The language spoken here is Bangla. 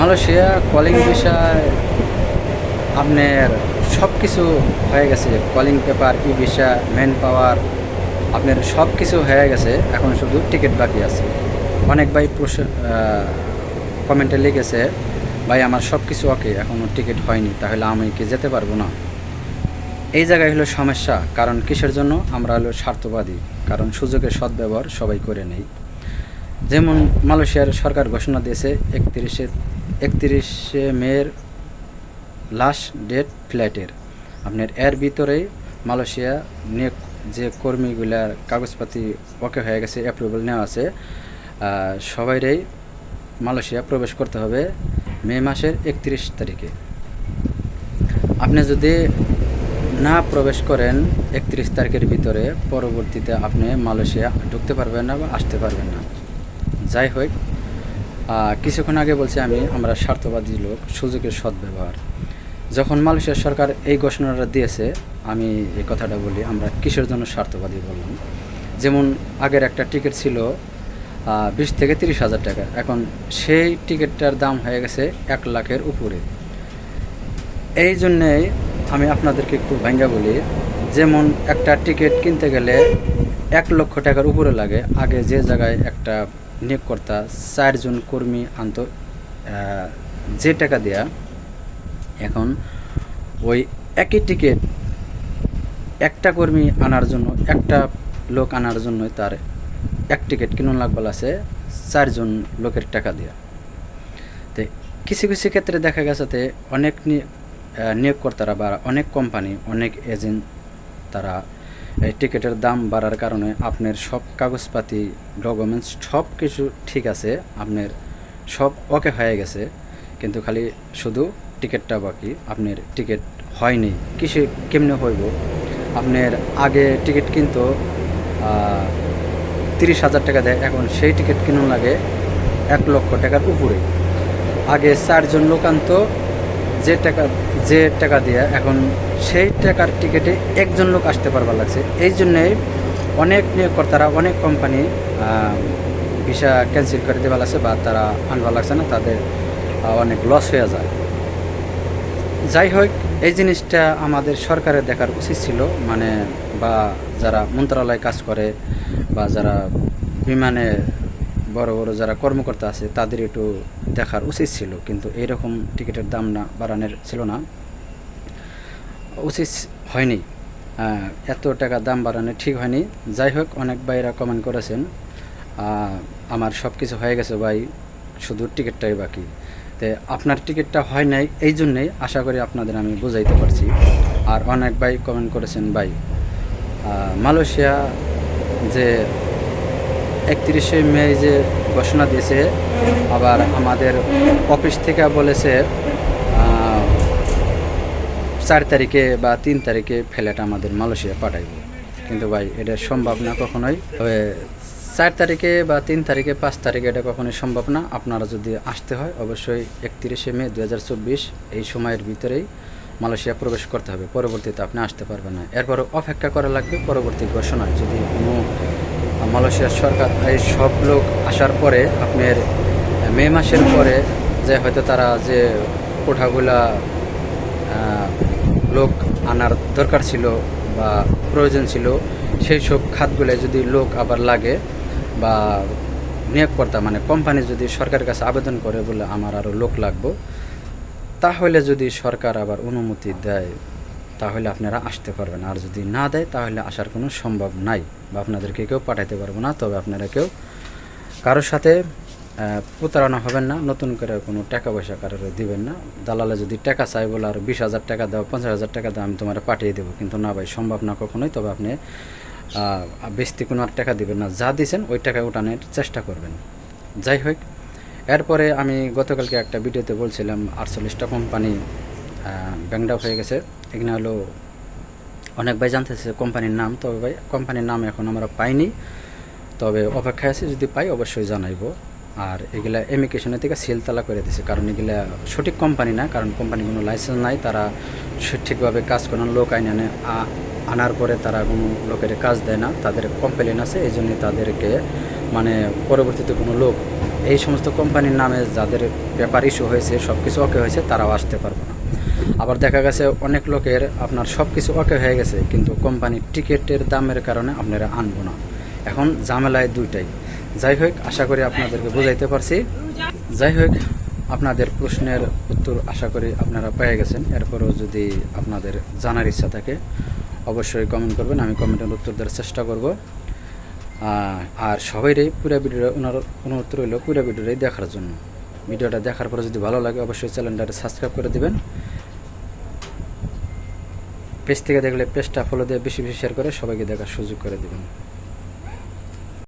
মালয়েশিয়া কলিং বিষয়, আপনার সব কিছু হয়ে গেছে। Calling paper e visa man power আপনার সব কিছু হয়ে গেছে। এখন শুধু টিকিট বাকি আছে। অনেক ভাই প্রশ কমেন্টে লিখেছে, ভাই, আমার সব কিছু ওকে এখনও টিকিট হয়নি, তাহলে আমি কি যেতে পারব না? এই জায়গায় হলো সমস্যা, কারণ কিসের জন্য? আমরা হলো স্বার্থবাদী, কারণ সুযোগের সদ্ব্যবহার সবাই করে নেই। যেমন মালয়েশিয়ার সরকার ঘোষণা দিয়েছে একত্রিশে একত্রিশে মের লাস্ট ডেট ফ্লাইটের আপনার এর ভিতরেই মালয়েশিয়া নিয়ে যে কর্মীগুলার কাগজপাতি ওকে হয়ে গেছে অ্যাপ্রুভাল নেওয়া আছে সবাইরই মালয়েশিয়া প্রবেশ করতে হবে মে মাসের একত্রিশ তারিখে। আপনি যদি না প্রবেশ করেন একত্রিশ তারিখের ভিতরে, পরবর্তীতে আপনি মালয়েশিয়া ঢুকতে পারবেন না বা আসতে পারবেন না। যাই হোক কিছুক্ষণ আগে বলছি আমি, আমরা স্বার্থবাদী লোক, সুযোগের সদ্ব্যবহার। যখন মালয়েশিয়ার সরকার এই ঘোষণাটা দিয়েছে, আমি এই কথাটা বলি, আমরা কিসের জন্য স্বার্থবাদী বললাম? যেমন আগের একটা টিকিট ছিল বিশ থেকে তিরিশ হাজার টাকা, এখন সেই টিকিটটার দাম হয়ে গেছে এক লাখের উপরে। এই জন্যেই আমি আপনাদেরকে একটু ভাঙ্গা বলি, যেমন একটা টিকিট কিনতে গেলে এক লক্ষ টাকার উপরে লাগে, আগে যে জায়গায় একটা নিয়োগকর্তা চারজন কর্মী আনত যে টাকা দেয়া, এখন ওই একই টিকিট একটা কর্মী আনার জন্য, একটা লোক আনার জন্য তার এক টিকিট কিনুন লাগবে আছে, চারজন লোকের টাকা দেয়া। তো কিছু কিছু ক্ষেত্রে দেখা গেছে তে অনেক নিয়োগকর্তারা বা অনেক কোম্পানি অনেক এজেন্ট তারা এই টিকিটের দাম বাড়ার কারণে আপনার সব কাগজপাতি ডকুমেন্টস সব কিছু ঠিক আছে, আপনার সব ওকে হয়ে গেছে। কিন্তু খালি শুধু টিকিটটা বাকি, আপনার টিকিট হয়নি। কিসে কেমনে হইব? আপনার আগে টিকিট কিন্তু তিরিশ হাজার টাকা দেয়, এখন সেই টিকিট কিনুন লাগে এক লক্ষ টাকার উপরে। আগে চারজন লোক আনতো যে টাকা যে টাকা দিয়ে এখন সেই টাকার টিকিটে একজন লোক আসতে পারবার লাগছে। এই জন্যেই অনেক নিয়োগকর্তারা, অনেক কোম্পানি ভিসা ক্যান্সেল করে দেওয়া লাগছে বা তারা আনবার লাগছে না, তাদের অনেক লস হয়ে যায়। যাই হোক, এই জিনিসটা আমাদের সরকারের দেখার উচিত ছিল মানে বা যারা মন্ত্রণালয় কাজ করে বা যারা বিমানে বড় বড় যারা কর্মকর্তা আছে, তাদের একটু দেখার উচিত ছিল, কিন্তু এইরকম টিকিটের দাম না, বাড়ানোর ছিল না। উচিত হয়নি। এত টাকা দাম বাড়ানো ঠিক হয়নি। যাই হোক, অনেক ভাইরা কমেন্ট করেছেন আমার সব কিছু হয়ে গেছে ভাই, শুধু টিকিটটাই বাকি। তো আপনার টিকিটটা হয় নাই, এই জন্যেই আশা করি আপনাদের আমি বুঝাইতে পারছি। আর অনেক ভাই কমেন্ট করেছেন ভাই মালয়েশিয়া যে একত্রিশে মে যে ঘোষণা দিয়েছে, আবার আমাদের অফিস থেকে বলেছে চার তারিখে বা তিন তারিখে ফ্লাইট আমাদের মালয়েশিয়া পাঠাইব। কিন্তু ভাই, এটা সম্ভব না কখনোই। তবে চার তারিখে বা তিন তারিখে, পাঁচ তারিখে এটা কখনোই সম্ভব না। আপনারা যদি আসতে হয়, অবশ্যই একত্রিশে মে দু হাজার চব্বিশ এই সময়ের ভিতরেই মালয়েশিয়া প্রবেশ করতে হবে। পরবর্তীতে আপনি আসতে পারবেন না। এরপর অপেক্ষা করা লাগবে পরবর্তী ঘোষণায়। যদি কোনো মালয়েশিয়ার সরকার, এই সব লোক আসার পরে আপনার মে মাসের পরে যে হয়তো তারা যে কোঠাগুলা লোক আনার দরকার ছিল বা প্রয়োজন ছিল, সেই সব খাতগুলো যদি লোক আবার লাগে বা নিয়োগকর্তা মানে কোম্পানি যদি সরকারের কাছে আবেদন করে বলে আমার আরও লোক লাগবো, তাহলে যদি সরকার আবার অনুমতি দেয় তাহলে আপনারা আসতে পারবেন। আর যদি না দেয়, তাহলে আসার কোনো সম্ভব নাই বা আপনাদেরকে কেউ পাঠাইতে পারব না। তবে আপনারা কেউ কারোর সাথে প্রতারণা হবেন না, নতুন করে কোনো টাকা পয়সা কারোর দিবেন না। দালালে যদি টাকা চাই বলে আর বিশ হাজার টাকা দাও, পঞ্চাশ হাজার টাকা দাও, আমি তোমার পাঠিয়ে দেবো। কিন্তু না ভাই, সম্ভব না কখনোই। তবে আপনি বেশি কোনো আর টাকা দিবেন না। যা দিয়েছেন, ওই টাকা উঠানোর চেষ্টা করবেন। যাই হোক, এরপরে আমি গতকালকে একটা ভিডিওতে বলছিলাম, আটচল্লিশটা কোম্পানি ব্যাংডাপ হয়ে গেছে। এখানে হলো অনেক ভাই জানতেছে কোম্পানির নাম, তবে ভাই কোম্পানির নাম এখন আমরা পাইনি। তবে অপেক্ষায় আছে, যদি পাই অবশ্যই জানাইবো। আর এগুলা এমিকেশনের থেকে সিলতালা করে দিছে, কারণ এগুলা সঠিক কোম্পানি না, কারণ কোম্পানি কোনো লাইসেন্স নাই, তারা ঠিকভাবে কাজ করেন লোক আইন আনে আনার পরে তারা কোনো লোকের কাজ দেয় না, তাদের কমপ্লেন আছে, এই জন্যই তাদেরকে মানে পরবর্তীতে কোনো লোক, এই সমস্ত কোম্পানির নামে যাদের পেপার ইস্যু হয়েছে সব কিছু ওকে হয়েছে, তারাও আসতে পারবে না। আবার দেখা গেছে অনেক লোকের আপনার সব কিছু ওকে হয়ে গেছে, কিন্তু কোম্পানির টিকিটের দামের কারণে আপনারা আনব না। এখন ঝামেলায় দুইটাই। যাই হোক, আশা করি আপনাদেরকে বুঝাইতে পারছি। যাই হোক, আপনাদের প্রশ্নের উত্তর আশা করি আপনারা পেয়ে গেছেন। এরপরেও যদি আপনাদের জানার ইচ্ছা থাকে, অবশ্যই কমেন্ট করবেন। আমি কমেন্টের উত্তর দেওয়ার চেষ্টা করব। আর সবাইরই পুরো ভিডিও ওনার অনুরোধ রইল পুরো ভিডিওটাই দেখার জন্য। ভিডিওটা দেখার পরে যদি ভালো লাগে, অবশ্যই চ্যানেলটা সাবস্ক্রাইব করে দিবেন। পেজ থেকে দেখলে পেজটা ফলো দিয়ে বেশি বেশি শেয়ার করে সবাইকে দেখার সুযোগ করে দিবেন।